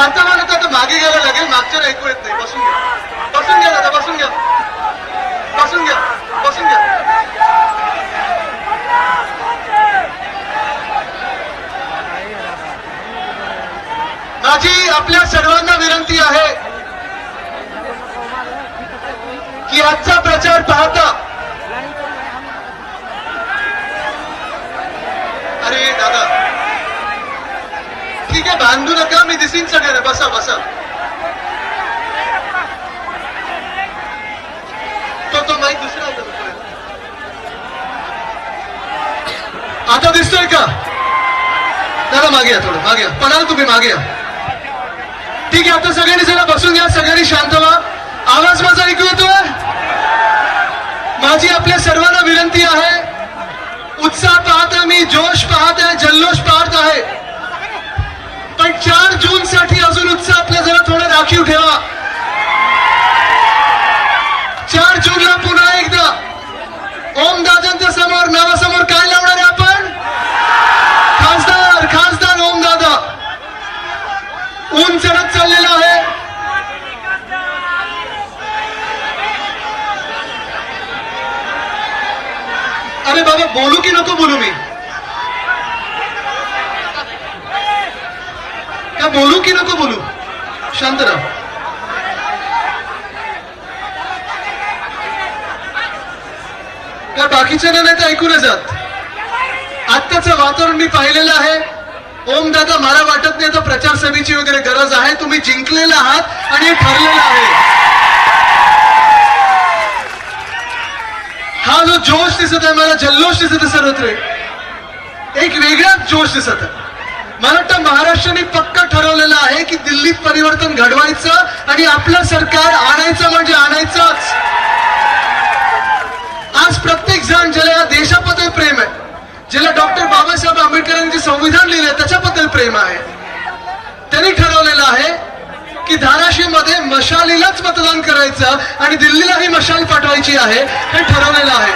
शांत व्हायला आता मागे घ्यायला लागेल. मागच्या ऐकू येत नाही. बसून घ्या. बसून घ्या दादा बसून घ्या. बसून घ्या. बसून घ्या. माझी आपल्या सर्वांना विनंती आहे की आजचा प्रचार पाहता अरे दादा ठीक बांधू नका मी दिसीन सगळ्यांना बसा बसा तो तो माहीत दुसरा होता आता दिसतोय का दादा मागे या थोडं मागे या पणाल तुम्ही मागे या ठीक आहे आता सगळ्यांनी जरा बसून घ्या सगळ्यांनी शांत व्हा आवाज माझा ऐकू येतोय माझी आपल्या सर्वांना विनंती आहे उत्साह पाहत आहे मी जोश पाहत आहे जल्लोष पाहत आहे पण चार जून साठी अजून उत्साह आपल्या जरा थोडा राखीव ठेवा. चार जूनला पुन्हा एकदा ओम दादांच्या समोर नावासमोर काय लावणार आहे आपण? खासदार खासदार ओम दादा. ऊन चढत चाललेलं आहे. अरे बाबा बोलू की नको बोलू मी का बोलू की नको बोलू? शांत राहा. का बाकीच्या नाही ते ऐकू जात आत्ताचं वातावरण मी पाहिलेलं आहे. ओम दादा मला वाटत नाही तर प्रचार सभेची वगैरे गरज आहे. तुम्ही जिंकलेला आहात आणि हे ठरलेलं आहे. हा जो जोश दिसत आहे मला जल्लोष दिसत आहे सर्वत्र. एक वेगळाच जोश दिसत आहे. मला वाटतं महाराष्ट्राने पक्क ठरवलेलं आहे की दिल्लीत परिवर्तन घडवायचं आणि आपलं सरकार आणायचं म्हणजे आणायचंच. आज प्रत्येक जण ज्याला या देशाबद्दल प्रेम आहे ज्याला डॉक्टर बाबासाहेब आंबेडकरांनी जे संविधान लिहिलंय त्याच्याबद्दल प्रेम आहे. त्यांनी ठरवलेलं आहे की धाराशिवमध्ये मशालीलाच मतदान करायचं आणि दिल्लीलाही मशाल पाठवायची आहे हे ठरवलेलं आहे.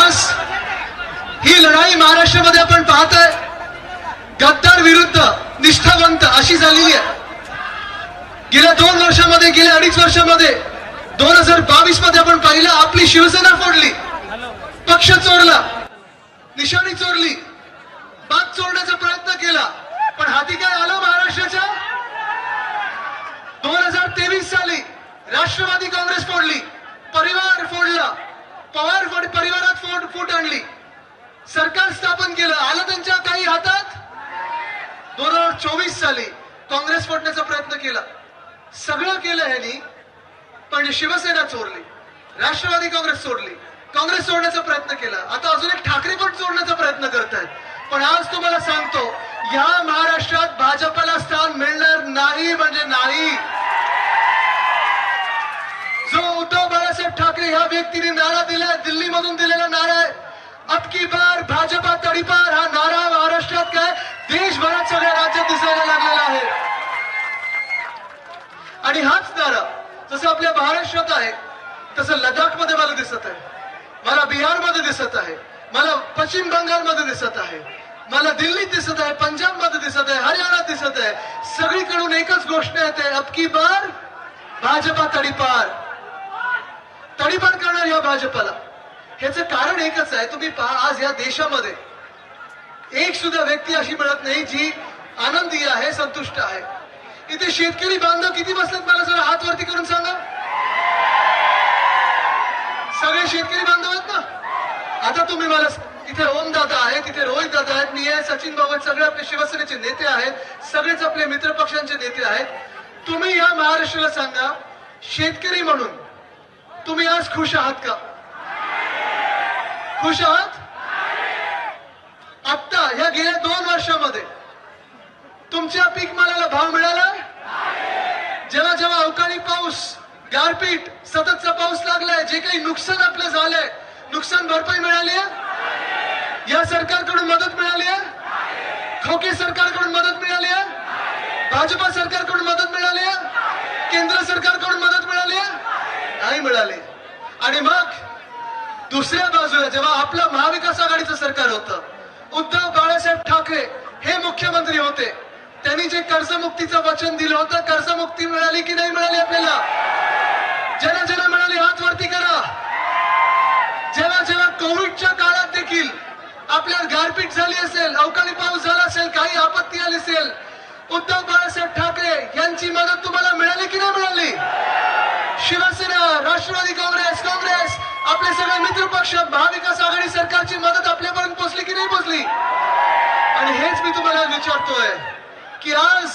आज ही लढाई महाराष्ट्रामध्ये आपण पाहतोय. गद्दार विरुद्ध निष्ठावंत अशी झालेली आहे. गेल्या दोन वर्षामध्ये गेल्या अडीच वर्षामध्ये दोन हजार बावीसमध्ये आपण पाहिलं आपली शिवसेना फोडली. पक्ष चोरला. निशाणी चोरली. बाग चोरण्याचा प्रयत्न केला. पण हाती काय आलं महाराष्ट्राच्या? दोन हजार तेवीस साली राष्ट्रवादी काँग्रेस फोडली परिवार फोडला पवार फोड परिवारात फोड फूट आणली सरकार स्थापन केलं आलं त्यांच्या काही हातात दोन हजार चोवीस साली काँग्रेस फोडण्याचा प्रयत्न केला. सगळं केलं ह्यानी पण शिवसेना चोरली राष्ट्रवादी काँग्रेस सोडली. काँग्रेस सोडण्याचा प्रयत्न केला. आता अजून एक ठाकरे पण सोडण्याचा प्रयत्न करतायत. पण आज तुम्हाला सांगतो या महाराष्ट्रात भाजपला स्थान मिळणार नाही म्हणजे नाही. जो उद्धव बाळासाहेब ठाकरे ह्या व्यक्तीने नारा दिला दिल्लीमधून दिलेला नारा आहे. अबकी बार भाजपा तडीपार हा नारा महाराष्ट्रात काय देशभरात सगळ्या राज्यात दिसायला लागलेला आहे आणि हाच नारा जसं आपल्या महाराष्ट्रात आहे तसं लडाखमध्ये मला दिसत आहे मला बिहारमध्ये दिसत आहे मला पश्चिम बंगाल मध्ये दिसत आहे मला दिल्लीत दिसत आहे पंजाबमध्ये दिसत आहे हरियाणात दिसत आहे सगळीकडून एकच गोष्ट येते अबकी बार भाजपा तडीपार. तडीपार करणार या भाजपाला. ह्याचं कारण एकच आहे तुम्ही पहा आज या देशामध्ये एक सुद्धा व्यक्ती अशी मिळत नाही जी आनंदी आहे संतुष्ट आहे. इथे शेतकरी बांधव किती बसलेत मला जरा हात वरती करून सांगा? सगळे शेतकरी बांधव आहेत ना? आता तुम्ही मला इथे ओम दादा आहे तिथे रोहित दादा आहेत मी आहे सचिन बाबा सगळे आपले शिवसेनेचे नेते आहेत सगळेच आपले मित्र पक्षांचे नेते आहेत. तुम्ही या महाराष्ट्राला सांगा शेतकरी म्हणून तुम्ही आज खुश आहात का? खुश आहात? आत्ता ह्या गेल्या दोन वर्षामध्ये तुमच्या पीक मालाला भाव मिळाला? जेव्हा जेव्हा अवकाळी पाऊस गारपीट सततचा पाऊस लागलाय जे काही नुकसान आपलं झालंय नुकसान भरपाई मिळाली आहे? या सरकारकडून मदत मिळाली आहे? खोके सरकारकडून मदत मिळाली आहे? भाजपा सरकारकडून मदत मिळाली आहे? केंद्र सरकारकडून मदत मिळाली आहे? नाही मिळाली. आणि मग दुसऱ्या बाजूला जेव्हा आपलं महाविकास आघाडीचं सरकार होतं उद्धव बाळासाहेब ठाकरे हे मुख्यमंत्री होते. त्यांनी जे कर्जमुक्तीचं वचन दिलं होतं कर्जमुक्ती मिळाली की नाही मिळाली आपल्याला? ज्यांना ज्यांना मिळाली हात वरती करा. जेव्हा जेव्हा कोविडच्या काळात देखील आपल्याला गारपीट झाली असेल अवकाळी पाऊस झाला असेल काही आपत्ती आली असेल उद्धव बाळासाहेब ठाकरे यांची मदत तुम्हाला मिळाली की नाही मिळाली शिवसेना राष्ट्रवादी काँग्रेस काँग्रेस आपले सगळे मित्र पक्ष महाविकास आघाडी सरकारची मदत आपल्यापर्यंत पोहोचली की नाही पोहोचली आणि हेच मी तुम्हाला विचारतोय की आज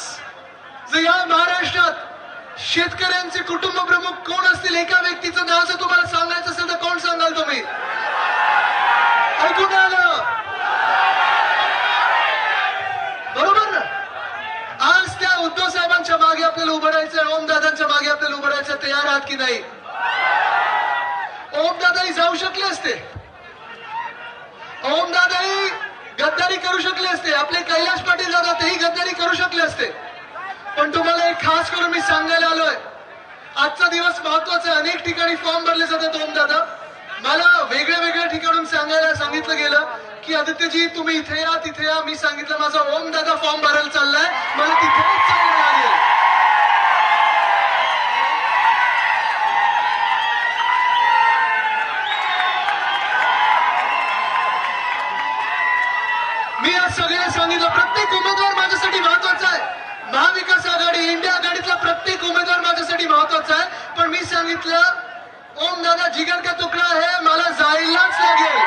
जर या महाराष्ट्रात शेतकऱ्यांचे कुटुंब प्रमुख कोण असतील एका व्यक्तीचं नाव जर तुम्हाला सांगायचं असेल तर कोण सांगाल तुम्ही? ऐकून आलं बरोबर ना? आज त्या उद्धव साहेबांच्या मागे आपल्याला उभं राहायचं ओम दादांच्या मागे आपल्याला उभं राहायचं तयार आहात की नाही? ओम दादाही जाऊ शकले असते. ओम दादाही गद्दारी करू शकले असते. आपले कैलाश पाटील दादा तेही गद्दारी करू शकले असते. पण तुम्हाला एक खास करून मी सांगायला आलोय. आजचा दिवस महत्त्वाचा आहे. अनेक ठिकाणी फॉर्म भरले जातात ओम दादा. मला वेगळ्या वेगळ्या ठिकाणून सांगायला सांगितलं गेलं की आदित्यजी तुम्ही इथे या तिथे या. मी सांगितलं माझा ओम दादा फॉर्म भरायला चाललाय. मला तिथेच चाललं प्रत्येक उमेदवार माझ्यासाठी महत्त्वाचा आहे. महाविकास आघाडी इंडिया आघाडीतला प्रत्येक उमेदवार माझ्यासाठी महत्त्वाचा आहे. पण मी सांगितलं ओम दादा जिगर का तुकडा आहे मला जायलाच लागेल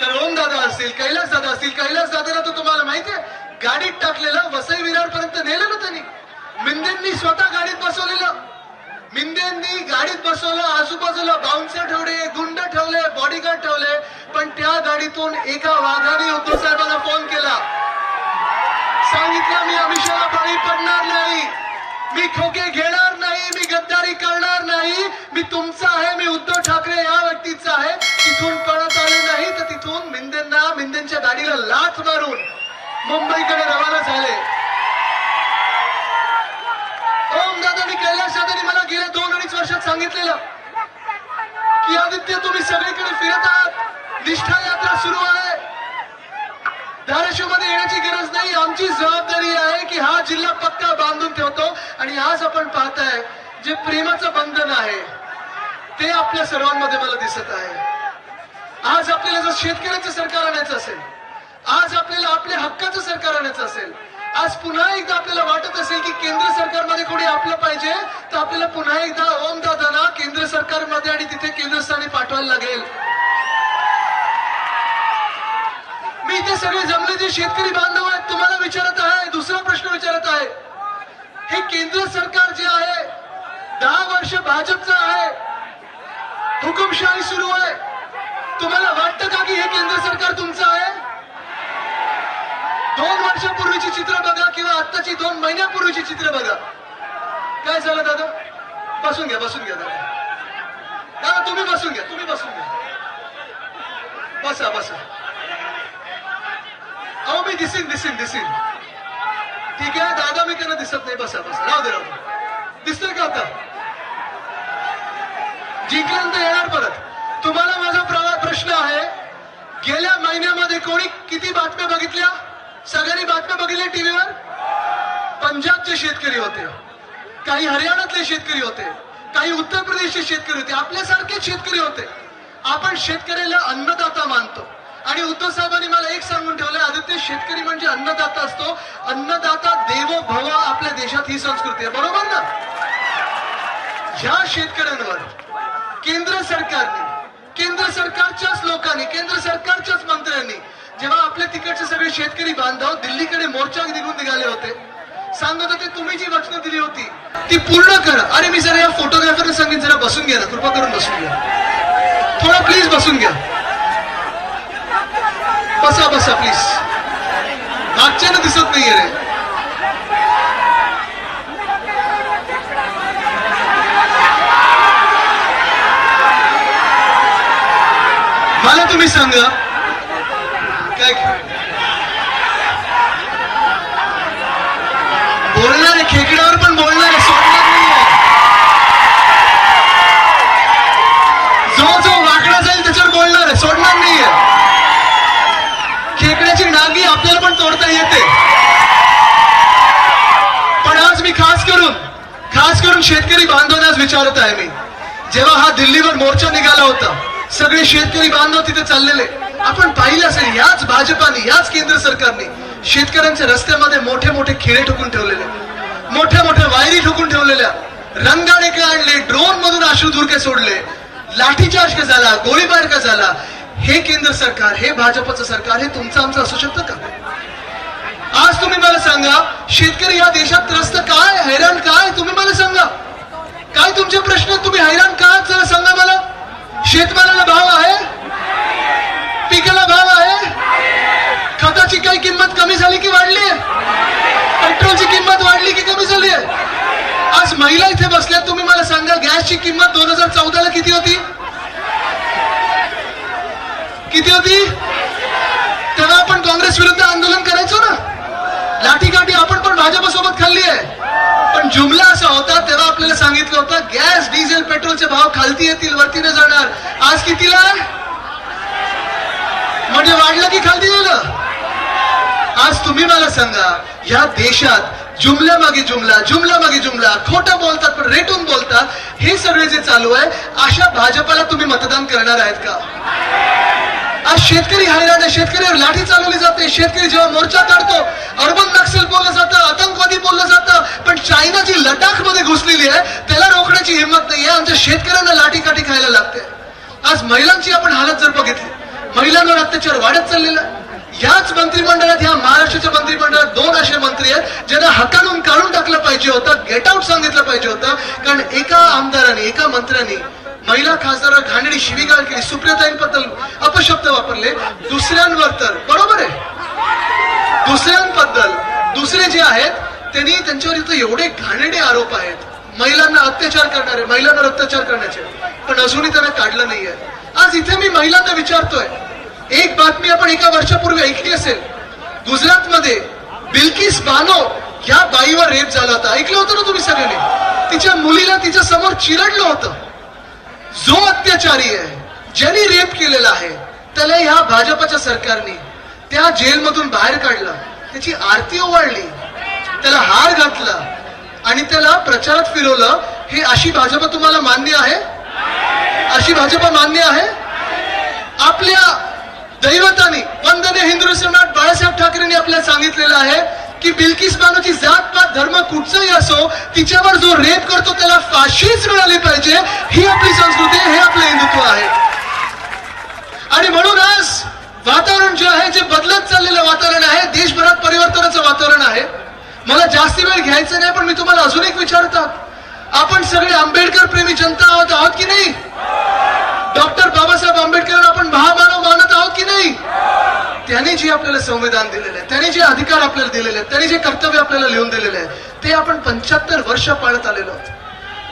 तर ओम दादा असतील कैलास दादा असतील कैलास दादाला तर तुम्हाला माहितीये गाडीत टाकलेलं वसई विरार पर्यंत नेलं ना त्यांनी. मिंदेंनी स्वतः गाडीत बसवलेलं. मिंदेंनी गाडीत बसवलं आजूबाजूला बाउन्सर ठेवले गुंड ठेवले बॉडीगार्ड ठेवले पण त्या गाडीतून एका वाघाने उद्धव साहेबांना फोन केला. सांगितलं मी अमिषाला बळी पडणार नाही. मी खोके घेणार नाही. मी गद्दारी करणार नाही. मी तुमचा आहे. मी उद्धव ठाकरे या व्यक्तीचा आहे. तिथून पळत आले नाही तर तिथून मिंदेंना मिंदेंच्या गाडीला लाथ मारून मुंबईकडे रवाना झाले ओम दादानी साहेबांनी मला गेल्या दोन अडीच वर्षात सांगितलेलं की आदित्य तुम्ही सगळीकडे फिरत आहात. निष्ठा यात्रा सुरू आहे. धाराशिवमध्ये येण्याची गरज नाही. आमची जबाबदारी आहे की हा जिल्हा पक्का बांधून ठेवतो. आणि आज आपण पाहताय जे प्रेमाचं बंधन आहे ते आपल्या सर्वांमध्ये मला दिसत आहे. आज आपल्याला जर शेतकऱ्याचं सरकार आणायचं असेल आज आपल्याला आपल्या हक्काचं सरकार आणायचं असेल आज पुन्हा एकदा आपल्याला वाटत असेल की केंद्र सरकारमध्ये कोणी आपलं पाहिजे तर आपल्याला पुन्हा एकदा ओम दादांना केंद्र सरकारमध्ये आणि तिथे केंद्रस्थानी पाठवायला लागेल. मी इथे सगळे जमले जे शेतकरी बांधव आहेत तुम्हाला विचारत आहे दुसरा प्रश्न विचारत आहे. हे केंद्र सरकार जे आहे दहा वर्ष भाजपचं आहे. हुकुमशाही सुरू आहे. तुम्हाला वाटतं का की हे केंद्र सरकार तुमचं आहे दोन वर्षापूर्वीची चित्र बघा किंवा आत्ताची दोन महिन्यापूर्वीची चित्र बघा. काय झालं दादा? बसून घ्या बसून घ्या दादा. दादा तुम्ही बसून घ्या तुम्ही बसून घ्या. बसा बसा. अहो मी दिसीन दिसीन दिसीन. ठीक आहे दादा मी त्यांना दिसत नाही. बसा बसा. राहू दे राहू दे. दिसतोय का आता? जिंकल्यानंतर येणार परत. तुम्हाला माझा प्रवा- प्रश्न आहे गेल्या महिन्यामध्ये कोणी किती बातम्या बघितल्या? सगळ्यांनी बातम्या बघितल्या टीव्हीवर? पंजाबचे शेतकरी होते. काही हरियाणातले शेतकरी होते. काही उत्तर प्रदेशचे शेतकरी होते. आपल्यासारखेच शेतकरी होते. आपण शेतकऱ्याला अन्नदाता मानतो. आणि उद्धव साहेबांनी मला एक सांगून ठेवलंय आदित्य शेतकरी म्हणजे अन्नदाता असतो. अन्नदाता देवो भव आपल्या देशात ही संस्कृती आहे. बरोबर ना? ह्या शेतकऱ्यांवर केंद्र सरकारने केंद्र सरकारच्याच लोकांनी केंद्र सरकारच्याच मंत्र्यांनी जेव्हा आपल्या तिकडचे सगळे शेतकरी बांधव दिल्लीकडे मोर्चा निघून निघाले होते. सांगत होते तुम्ही जी वचनं दिली होती ती पूर्ण कर. अरे मी जरा या फोटोग्राफरला सांगेन जरा बसून घ्या ना कृपा करून बसून घ्या. थोडं प्लीज बसून घ्या. बसा बसा प्लीज मागच्यानं दिसत नाहीये रे. मला तुम्ही सांगा काय बोलणार आहे खेकड्यावर पण बोलणार आहे सोडणार नाहीये. जो जो वाकडा जाईल त्याच्यावर बोलणार आहे सोडणार नाहीये. खेकड्याची नागी आपल्याला पण तोडता येते. पण आज मी खास करून खास करून शेतकरी बांधवांनाच विचारत आहे मी. जेव्हा हा दिल्लीवर मोर्चा निघाला होता सगळे शेतकरी बांधव तिथे चाललेले. आपण पाहिलं असेल याच भाजपाने याच केंद्र सरकारने शेतकऱ्यांच्या रस्त्यामध्ये मोठे मोठे खिळे ठोकून ठेवलेले. मोठ्या मोठ्या वायरी ठोकून ठेवलेल्या. रंगाने का आणले? ड्रोन मधून अश्रुधुरके सोडले. लाठीचार्ज का झाला गोळीबार का झाला हे केंद्र सरकार हे भाजपचं सरकार हे तुमचं आमचं असू शकतं का? आज तुम्ही मला सांगा शेतकरी या देशात त्रस्त काय? हैराण काय? तुम्ही मला सांगा. काय तुमचे प्रश्न तुम्ही हैराण का जरा सांगा मला. शेतमालाला भाव आहे? पिकाला भाव आहे? खताची काही किंमत कमी झाली की वाढली? आहे पेट्रोलची किंमत वाढली की कमी झाली? आज महिला इथे बसल्या तुम्ही मला सांगा गॅसची किंमत दोन हजार चौदाला किती होती? किती होती? तेव्हा आपण काँग्रेस विरुद्ध आंदोलन करायचो ना? लाठीकाठी आपण पण भाजपसोबत खाल्ली आहे. पण जुमला असा होता तेव्हा आपल्याला सांगितलं होतं गॅस डिझेल पेट्रोलचे भाव खालती येतील वरती न जाणार. आज कितीला? म्हणजे वाढलं की खालती गेलं? आज तुम्ही मला सांगा या देशात जुमल्या मागे जुमला जुमला मागे जुमला खोटं बोलतात पण रेटून बोलतात हे सगळे जे चालू आहे अशा भाजपाला तुम्ही मतदान करणार आहेत का? आज शेतकरी हैराण आहे शेतकऱ्यावर लाठी चालवली जाते. शेतकरी जेव्हा मोर्चा काढतो अर्बन नक्षल बोललं जातं आतंकवादी बोललं जातं पण चायना जी लडाखमध्ये घुसलेली आहे त्याला रोखण्याची हिंमत आहे आमच्या शेतकऱ्यांना लाठी काठी खायला लागते. आज महिलांची आपण हालत जर बघितली महिलांवर अत्याचार वाढत चाललेला आहे. याच मंत्रिमंडळात या महाराष्ट्राच्या मंत्रिमंडळात दोन असे मंत्री आहेत ज्यांना हकालून काढून टाकलं पाहिजे होतं गेट आउट सांगितलं पाहिजे होतं. कारण एका आमदाराने एका मंत्र्याने महिला खासदार घाणेरडी शिवीगाळ केली सुप्रियताईंबद्दल अपशब्द वापरले. दुसऱ्यांवर तर बरोबर आहे? दुसऱ्यांबद्दल दुसरे जे आहेत त्यांनी त्यांच्यावर इथं एवढे घाणेरडे आरोप आहेत. महिलांना अत्याचार करणारे महिलांवर अत्याचार करण्याचे. पण अजूनही त्यांना काढलं नाहीये. आज इथे मी महिलांना विचारतोय एक बातमी आपण एका वर्षापूर्वी ऐकली असेल. गुजरातमध्ये बिल्किस बानो या बाईवर रेप झाला होता. ऐकलं होतं ना तुम्ही सगळ्यांनी? तिच्या मुलीला तिच्या समोर चिरडलं होतं. जो अत्याचारी आहे ज्यांनी रेप केलेला आहे त्याला ह्या भाजपच्या सरकारने त्या जेलमधून बाहेर काढलं. त्याची आरती ओवाळली. त्याला हार घातला. आणि त्याला प्रचारात फिरवलं. हे अशी भाजप तुम्हाला मान्य आहे? अशी भाजप मान्य आहे? आपल्या दैवताने वंदने हिंदू सम्राट बाळासाहेब ठाकरेंनी आपल्याला सांगितलेलं आहे की बिल्किस बानोची जात पात धर्म कुठचाही असो तिच्यावर जो रेप करतो त्याला फाशीच मिळाली पाहिजे ही आपली संस्कृती आहे हे आपलं हिंदुत्व आहे. आणि म्हणून आज वातावरण जे आहे जे बदलत चाललेलं वातावरण आहे देशभरात परिवर्तनाचं वातावरण आहे. मला जास्ती वेळ घ्यायचं नाही पण मी तुम्हाला अजून एक विचारतात आपण सगळे आंबेडकर प्रेमी जनता आहोत आहोत की नाही? डॉक्टर बाबासाहेब आंबेडकर आपण महामानव मानत आहोत की नाही त्याने जे आपल्याला संविधान दिलेलं आहे त्याने जे अधिकार आपल्याला दिलेले आहेत त्याने जे कर्तव्य आपल्याला लिहून दिलेले आहे ते आपण पंच्याहत्तर वर्ष पाळत आलेलो आहोत.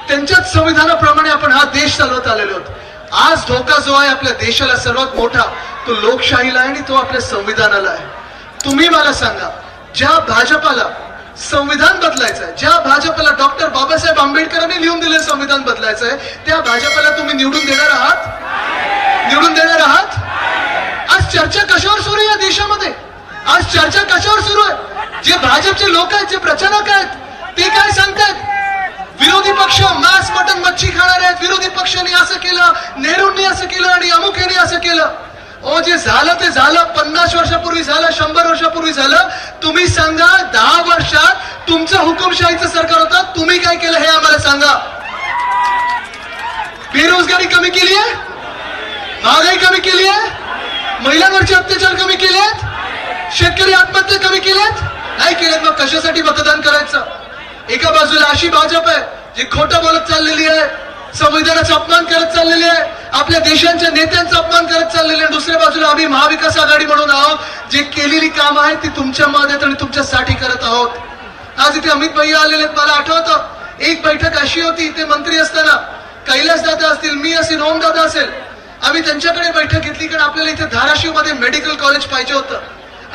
त्यांच्याच संविधानाप्रमाणे आपण हा देश चालवत आलेलो आहोत. आज धोका जो आहे आपल्या देशाला सर्वात मोठा तो लोकशाहीला आहे आणि तो आपल्या संविधानाला आहे. तुम्ही मला सांगा ज्या भाजपाला संविधान बदलायचं आहे ज्या भाजपाला डॉक्टर बाबासाहेब आंबेडकरांनी लिहून दिलेलं संविधान बदलायचं आहे त्या भाजपाला तुम्ही निवडून देणार आहात? निवडून देणार आहात? आज चर्चा कशावर सुरू आहे या देशामध्ये? आज चर्चा कशावर सुरू आहे? जे भाजपचे लोक आहेत जे प्रचारक आहेत ते काय सांगतायत? विरोधी पक्ष मांस मटन मच्छी खाणारे आहेत. विरोधी पक्षाने असं केलं नेहरूंनी असं केलं आणि अमुक यांनी असं केलं. ओ जे झालं ते झालं. पन्नास वर्षापूर्वी झालं शंभर वर्षापूर्वी झालं. तुम्ही सांगा दहा वर्षात तुमचं हुकुमशाहीचं सरकार होतं. तुम्ही काय केलं हे आम्हाला सांगा. बेरोजगारी कमी केली आहे? महागाई कमी केली आहे? महिलांवरचे अत्याचार कमी केलेत? शेतकरी आत्महत्या कमी केल्यात नाही केलेत मग कशासाठी मतदान करायचं? एका बाजूला अशी भाजप आहे जी खोटं बोलत चाललेली आहे संविधानाचा अपमान करत चाललेली आहे आपल्या देशांच्या नेत्यांचा अपमान करत चाललेली आहे. दुसऱ्या बाजूला आम्ही महाविकास आघाडी म्हणून आहोत जे केलेली काम आहेत ती तुमच्या मदत आणि तुमच्यासाठी करत आहोत. आज इथे अमित भैया आलेले आहेत मला आठवतं एक बैठक अशी होती इथे मंत्री असताना कैलास दादा असतील मी असेल ओम दादा असेल आम्ही त्यांच्याकडे बैठक घेतली कारण आपल्याला इथे धाराशिवमध्ये मेडिकल कॉलेज पाहिजे होतं.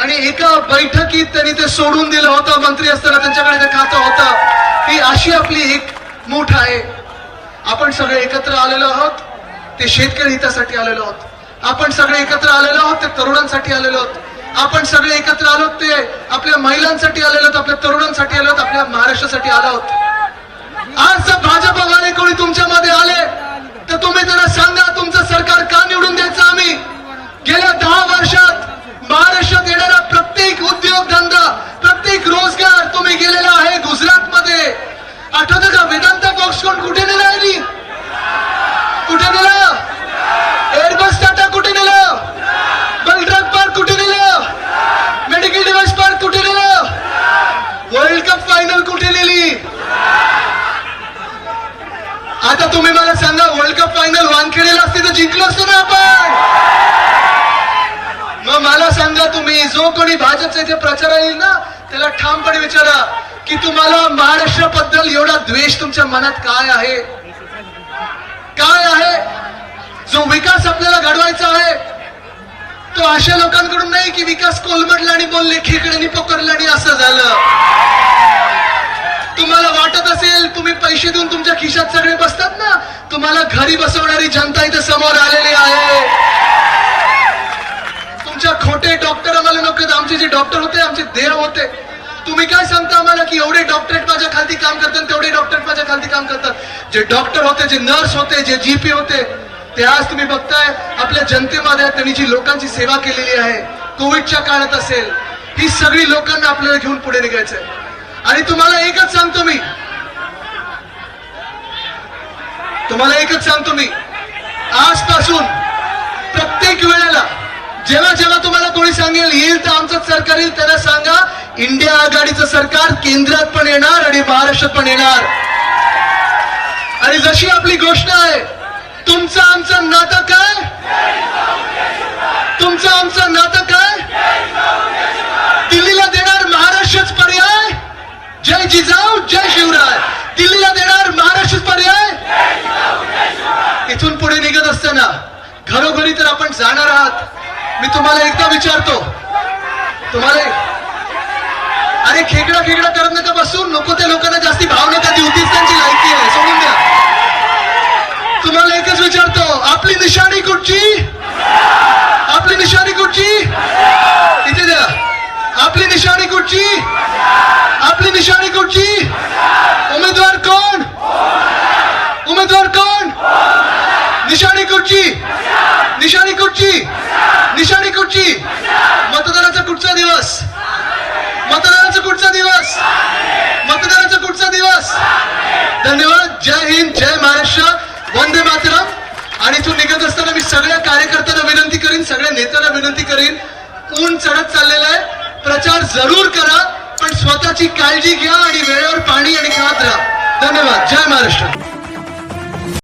आणि एका बैठकीत त्यांनी ते सोडून दिलं होतं मंत्री असताना त्यांच्याकडे ते खातं होतं. ही अशी आपली एक मूठ आहे. आपण सगळे एकत्र आलेलो आहोत ते शेतकरी हितासाठी आलेलो आहोत. आपण सगळे एकत्र आलेलो आहोत ते तरुणांसाठी आलेलो आहोत. आपण सगळे एकत्र आलो ते आपल्या महिलांसाठी आलेलो आहोत आपल्या तरुणांसाठी आलो आहोत आपल्या महाराष्ट्रासाठी आलो आहोत. आज जर भाजपवाले कोणी तुमच्यामध्ये आले तर तुम्ही जरा सांगा तुमचं सरकार का निवडून द्यायचं आम्ही गेल्या दहा वर्षात महाराष्ट्रात येणारा प्रत्येक उद्योगधंदा प्रत्येक रोजगार तुम्ही गेलेला आहे गुजरातमध्ये आठवतं का वेदांता फॉक्सकॉन कुठे नेला आहे कुठे नेलं एअरबस टाटा कुठे नेलं बलड्रग पार्क कुठे नेलं मेडिकल डिव्हाइस पार्क कुठे नेलं वर्ल्ड कप फायनल कुठे नेली आता तुम्ही मला सांगा वर्ल्ड कप फायनल वानखेडेला असते तर जिंकलो असतो ना आपण मग मला सांगा तुम्ही जो कोणी भाजपचा इथे प्रचार येईल ना त्याला विचारा की तुम्हाला महाराष्ट्राबद्दल एवढा द्वेष तुमच्या मनात काय आहे? काय आहे? जो विकास आपल्याला घडवायचा आहे तो अशा लोकांकडून नाही की विकास कोलमडला आणि बोलले खेकड्यानी पकडलं आणि असं झालं. तुम्हाला वाटत असेल तुम्ही पैसे देऊन तुमच्या खिशात सगळे बसतात ना? तुम्हाला घरी बसवणारी जनता इथे समोर आलेली आहे. तुमच्या खोटे डॉक्टर आम्हाला नको आमचे जे डॉक्टर होते आमचे देव होते तुम्ही काय सांगता आम्हाला की एवढे डॉक्टरेट माझ्या खालती काम करतात तेवढे डॉक्टरेट माझ्या खालती काम करतात? जे डॉक्टर होते जे नर्स होते जे जीपी होते ते आज तुम्ही बघताय आपल्या जनतेमध्ये त्यांनी जी लोकांची सेवा केलेली आहे कोविडच्या काळात असेल ही सगळी लोकांना आपल्याला घेऊन पुढे निघायचंय. आणि तुम्हाला एकच सांगतो मी. तुम्हाला एकच सांगतो मी. आजपासून प्रत्येक वेळेला जेव्हा जेव्हा तुम्हाला कोणी सांगेल येईल तर आमचं सरकार येईल त्याला सांगा इंडिया आघाडीचं सरकार केंद्रात पण येणार आणि महाराष्ट्रात पण येणार. आणि जशी आपली घोषणा आहे तुमचं आमचं नातं काय? तुमचं आमचं नातं काय? दिल्लीला देणार महाराष्ट्रच पर्याय? जय जिजाऊ जय शिवराय. दिल्लीला देणार महाराष्ट्रच पर्याय? इथून पुढे निघत असताना घरोघरी तर आपण जाणार आहात. मी तुम्हाला एकदा विचारतो. तुम्हाला अरे खेकडा खेकडा करत नका बसून नको त्या लोकांना जास्ती भाव नका देऊ. तीच त्यांची लायकी आहे. सोडून द्या. तुम्हाला एकच विचारतो. आपली निशाणी कुठची? आपली निशाणी कुठची? इथे द्या. आपली निशाणी कुठची? आपली निशाणी कुठची उमेदवार कोण उमेदवार कोण निशाणी कुठची निशाणी कुठची निशाणी कुठची मतदानाचा कुठचा दिवस मतदानाचा कुठचा दिवस मतदानाचा कुठचा दिवस धन्यवाद. जय हिंद जय महाराष्ट्र. वंदे मातरम. आणि तू निघत असताना मी सगळ्या कार्यकर्त्यांना विनंती करीन सगळ्या नेत्यांना विनंती करीन. ऊन चढत चाललेला आहे. प्रचार जरूर करा पण स्वतःची काळजी घ्या आणि वेळेवर पाणी आणि खात राहा. धन्यवाद. जय महाराष्ट्र.